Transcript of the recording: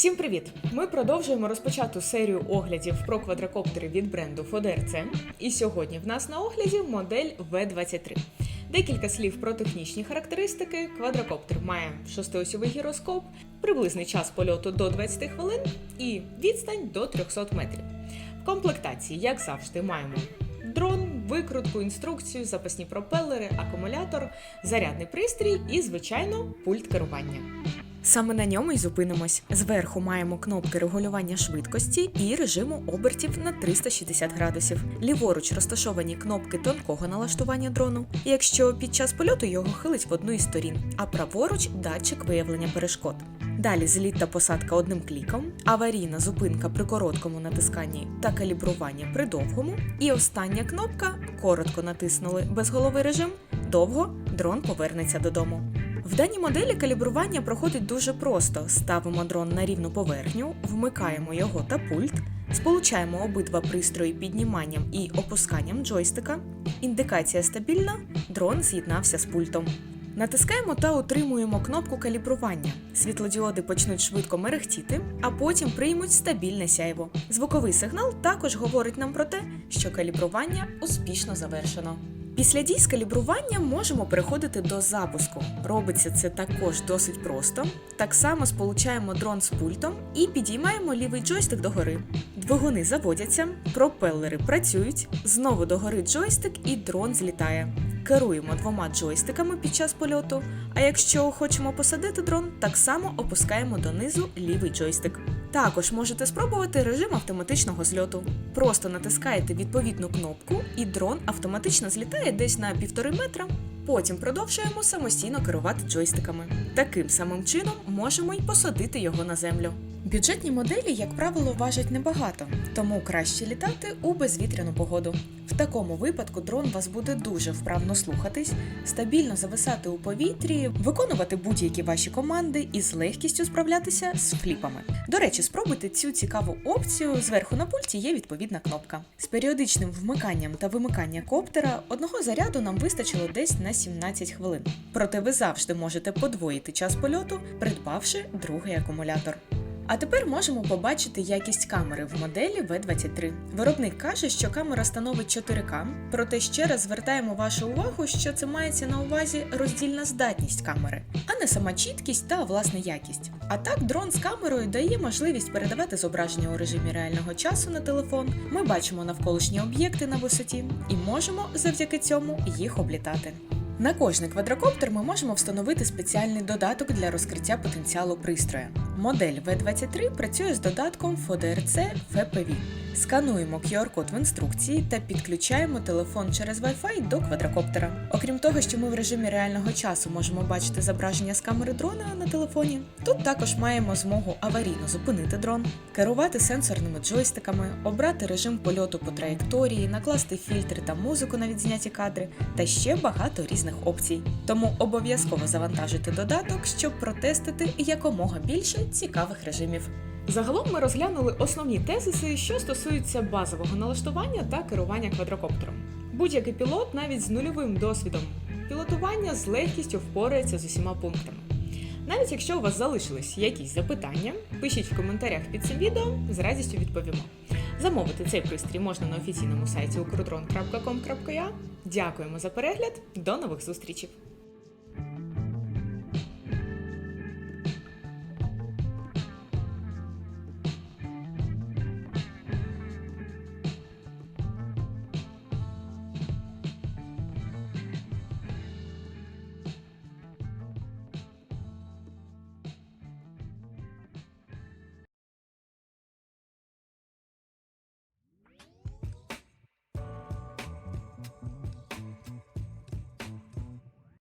Всім привіт! Ми продовжуємо розпочату серію оглядів про квадрокоптери від бренду FODRC. І сьогодні в нас на огляді модель V23. Декілька слів про технічні характеристики. Квадрокоптер має шестиосьовий гіроскоп, приблизний час польоту до 20 хвилин і відстань до 300 метрів. В комплектації, як завжди, маємо дрон, викрутку, інструкцію, запасні пропелери, акумулятор, зарядний пристрій і, звичайно, пульт керування. Саме на ньому й зупинимось. Зверху маємо кнопки регулювання швидкості і режиму обертів на 360 градусів. Ліворуч розташовані кнопки тонкого налаштування дрону. Якщо під час польоту його хилить в одну із сторін, а праворуч датчик виявлення перешкод. Далі зліт та посадка одним кліком, аварійна зупинка при короткому натисканні та калібрування при довгому. І остання кнопка коротко натиснули безголовий режим, довго дрон повернеться додому. В даній моделі калібрування проходить дуже просто: ставимо дрон на рівну поверхню, вмикаємо його та пульт, сполучаємо обидва пристрої підніманням і опусканням джойстика. Індикація стабільна, дрон з'єднався з пультом. Натискаємо та утримуємо кнопку калібрування. Світлодіоди почнуть швидко мерехтіти, а потім приймуть стабільне сяйво. Звуковий сигнал також говорить нам про те, що калібрування успішно завершено. Після дій з можемо переходити до запуску. Робиться це також досить просто. Так само сполучаємо дрон з пультом і підіймаємо лівий джойстик догори. Двигуни заводяться, пропелери працюють, знову догори джойстик і дрон злітає. Керуємо двома джойстиками під час польоту. А якщо хочемо посадити дрон, так само опускаємо донизу лівий джойстик. Також можете спробувати режим автоматичного зльоту. Просто натискаєте відповідну кнопку, і дрон автоматично злітає десь на півтори метра. Потім продовжуємо самостійно керувати джойстиками. Таким самим чином можемо й посадити його на землю. Бюджетні моделі, як правило, важать небагато, тому краще літати у безвітряну погоду. В такому випадку дрон вас буде дуже вправно слухатись, стабільно зависати у повітрі, виконувати будь-які ваші команди і з легкістю справлятися з фліпами. До речі, спробуйте цю цікаву опцію. Зверху на пульті є відповідна кнопка. З періодичним вмиканням та вимиканням коптера одного заряду нам вистачило десь на 17 хвилин. Проте ви завжди можете подвоїти час польоту, придбавши другий акумулятор. А тепер можемо побачити якість камери в моделі V23. Виробник каже, що камера становить 4К, проте ще раз звертаємо вашу увагу, що це мається на увазі роздільна здатність камери, а не сама чіткість та власне якість. А так, дрон з камерою дає можливість передавати зображення у режимі реального часу на телефон. Ми бачимо навколишні об'єкти на висоті і можемо завдяки цьому їх облітати. На кожний квадрокоптер ми можемо встановити спеціальний додаток для розкриття потенціалу пристрою. Модель V23 працює з додатком FODRC FPV. Скануємо QR-код в інструкції та підключаємо телефон через Wi-Fi до квадрокоптера. Окрім того, що ми в режимі реального часу можемо бачити зображення з камери дрона на телефоні, тут також маємо змогу аварійно зупинити дрон, керувати сенсорними джойстиками, обрати режим польоту по траєкторії, накласти фільтри та музику на відзняті кадри та ще багато різних опцій. Тому обов'язково завантажуйте додаток, щоб протестити якомога більше цікавих режимів. Загалом ми розглянули основні тезиси, що стосуються базового налаштування та керування квадрокоптером. Будь-який пілот, навіть з нульовим досвідом пілотування, з легкістю впорається з усіма пунктами. Навіть якщо у вас залишились якісь запитання, пишіть в коментарях під цим відео, з радістю відповімо. Замовити цей пристрій можна на офіційному сайті ukrodron.com.ua. Дякуємо за перегляд, до нових зустрічей!